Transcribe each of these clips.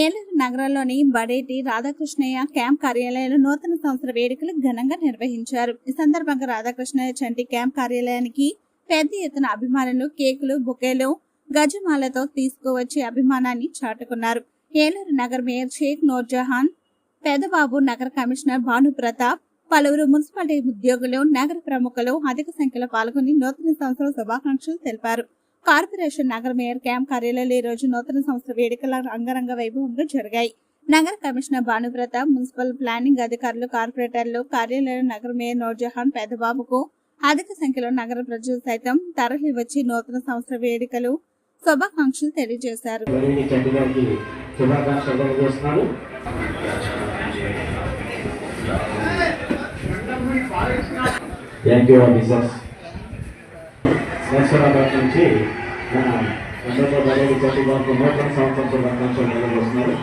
ఏలూరు నగరంలోని బడేటి రాధాకృష్ణయ్య క్యాంప్ కార్యాలయంలో నూతన సంవత్సర వేడుకలు ఘనంగా నిర్వహించారు. ఈ సందర్భంగా రాధాకృష్ణయ్య చంటి క్యాంప్ కార్యాలయానికి పెద్ద ఎత్తున అభిమానులు కేకులు బొకేలు గజమాలతో తీసుకువచ్చి అభిమానాన్ని చాటుకున్నారు. ఏలూరు నగర మేయర్ షేక్ నూర్జహాన్ పెదబాబు నగర కమిషనర్ భాను ప్రతాప్ పలువురు మున్సిపాలిటీ ఉద్యోగులు నగర ప్రముఖులు అధిక సంఖ్యలో పాల్గొని నూతన సంవత్సర శుభాకాంక్షలు తెలిపారు. కార్పొరేషన్ నగర మేయర్ క్యాంప్ కార్యాలయంలో ఈ రోజు నూతన సంవత్సర వేడుకల అంగరంగ వైభవంగా జరిగాయి. నగర కమిషనర్ భానుప్రతాప్ మున్సిపల్ ప్లానింగ్ అధికారులు కార్పొరేటర్లు కార్యాలయం నగర మేయర్ నూర్జహాన్ పెద్దబాబుకు అధిక సంఖ్యలో నగర ప్రజలు సైతం తరలి వచ్చి నూతన సంవత్సర వేడుకలు శుభాకాంక్షలు తెలియజేశారు. వరిని చంటి నర్సరాబాద్ నుంచి మన అందరితో బరేడి చంటి నూతన సంవత్సరం శుభాకాంక్షలు తెలియజేస్తున్నారు.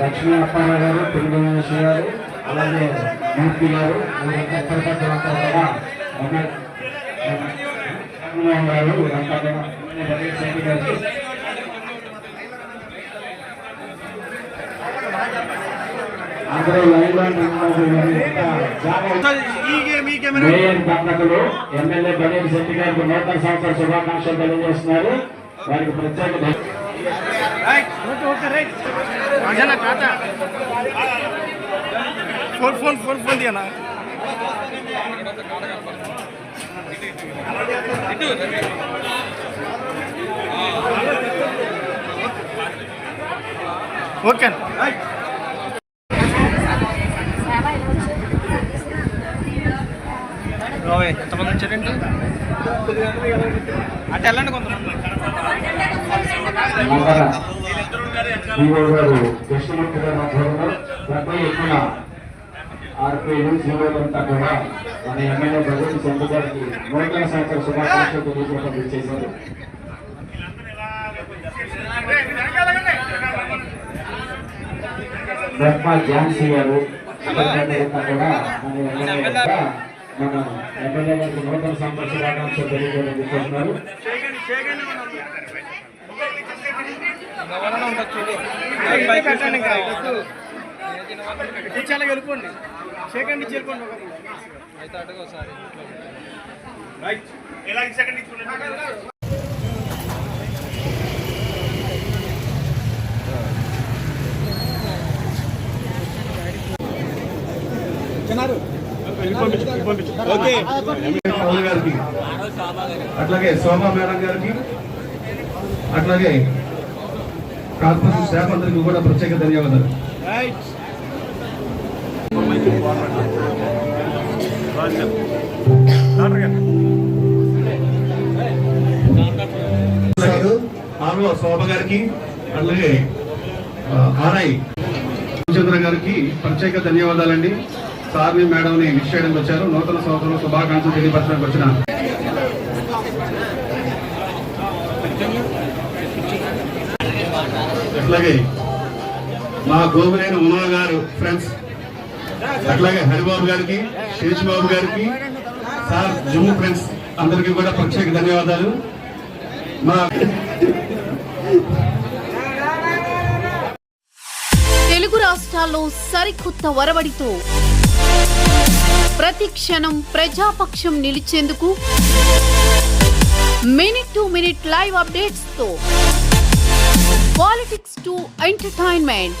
లక్ష్మీ అప్పారావు గారు గారు అలాగే మూర్తి గారు కూడా కూడా గారికి అందరూ లైన్ మేయర్ దంపతులు ఎమ్మెల్యే శెట్టి గారికి నూతన సంవత్సర శుభాకాంక్షలు తెలియజేస్తున్నారు. వారికి ప్రత్యేక ఫోన్ ఫోన్ ఫోన్ ఫోన్ తీయనా? ఓకే. ఎంతమంది వచ్చారండి అంటే వెళ్ళండి కొంతమంది. ఆర్పీలు సీఓలంతా కూడా మన ఎమ్మెల్యే బలేని శెట్టి గారికి నూతన సంవత్సర శుభాకాంక్షలు తెలియజేయడం చేశారు బ్రహ్మ ఝాన్సీ గారు కూడా మన ఎమ్మెల్యే మన ఎమ్మెల్యే గారికి నూతన సంవత్సర శుభాకాంక్షలు తెలియజేయడం చేస్తున్నారు ఉండొచ్చు వెళ్ళిపోండి సెకండ్ గారికి అట్లాగే శోభా మేడం గారికి అట్లాగే కార్పొరేషన్ స్టాఫ్ అందరికి కూడా ప్రత్యేక ధన్యవాదాలు. రైట్ శోభ గారికి అలాగే ఆర్ఐ రామచంద్ర గారికి ప్రత్యేక ధన్యవాదాలండి. సార్ని మేడంని విష్ చేయడానికి వచ్చారు. నూతన సంవత్సరం శుభాకాంక్షలు తెలియపరచడానికి వచ్చిన అట్లాగే మా గోవులైన ఉమా గారు ఫ్రెండ్స్ అట్లాగే హరిబాబు గారికి శేషుబాబు గారికి సార్ జుమ్ము ఫ్రెండ్స్ అందరికీ కూడా ప్రత్యేక ధన్యవాదాలు. మా తెలుగు రాష్ట్రాల్లో సరికొత్త వరవడితో ప్రతి క్షణం ప్రజాపక్షం నిలిచేందుకు మినిట్ టు మినిట్ లైవ్ అప్డేట్స్తో పాలిటిక్స్ టు ఎంటర్టైన్మెంట్.